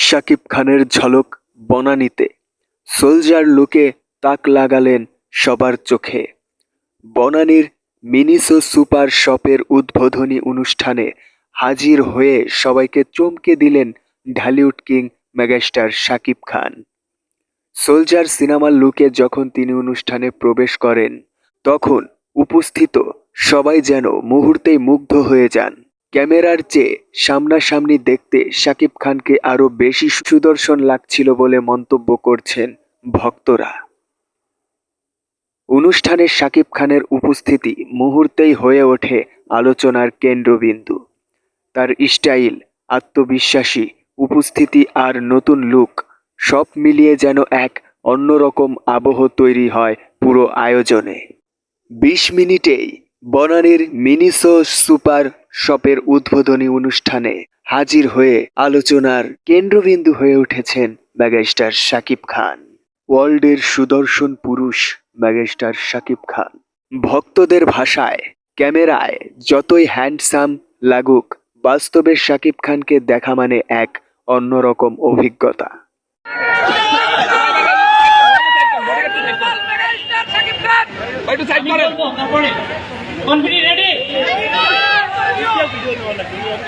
শাকিব খানের ঝলক বনানীতে। সোলজার লুকে তাক লাগালেন সবার চোখে। বনানীর মিনিসো সুপার শপের উদ্বোধনী অনুষ্ঠানে হাজির হয়ে সবাইকে চমকে দিলেন Dhallywood king megastar Shakib Khan. Soldier সিনেমার লুকে যখন তিনি অনুষ্ঠানে প্রবেশ করেন, তখন উপস্থিত সবাই যেন মুহূর্তেই মুগ্ধ হয়ে যান। ক্যামেরার চেয়ে সামনাসামনি দেখতে শাকিব খানকে আরও বেশি সুদর্শন লাগছিল বলে মন্তব্য করছেন ভক্তরা। অনুষ্ঠানে শাকিব খানের উপস্থিতি মুহূর্তেই হয়ে ওঠে আলোচনার কেন্দ্রবিন্দু। তার স্টাইল, আত্মবিশ্বাসী, উপস্থিতি আর নতুন লুক সব মিলিয়ে যেন এক অন্যরকম আবহ তৈরি হয় পুরো আয়োজনে। বিশ মিনিটেই বনানীর মিনিসো সুপার শপের উদ্বোধনী অনুষ্ঠানে হাজির হয়ে আলোচনার কেন্দ্রবিন্দু হয়ে উঠেছেন মেগাস্টার শাকিব খান। ওয়ার্ল্ডের সুদর্শন পুরুষ মেগাস্টার শাকিব খান। ভক্তদের ভাষায়, ক্যামেরায় যতই হ্যান্ডসাম লাগুক, বাস্তবে শাকিব খানকে দেখা মানে এক অন্যরকম অভিজ্ঞতা। একটু সাইড করেন। One minute, ready?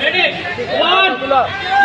Ready? One.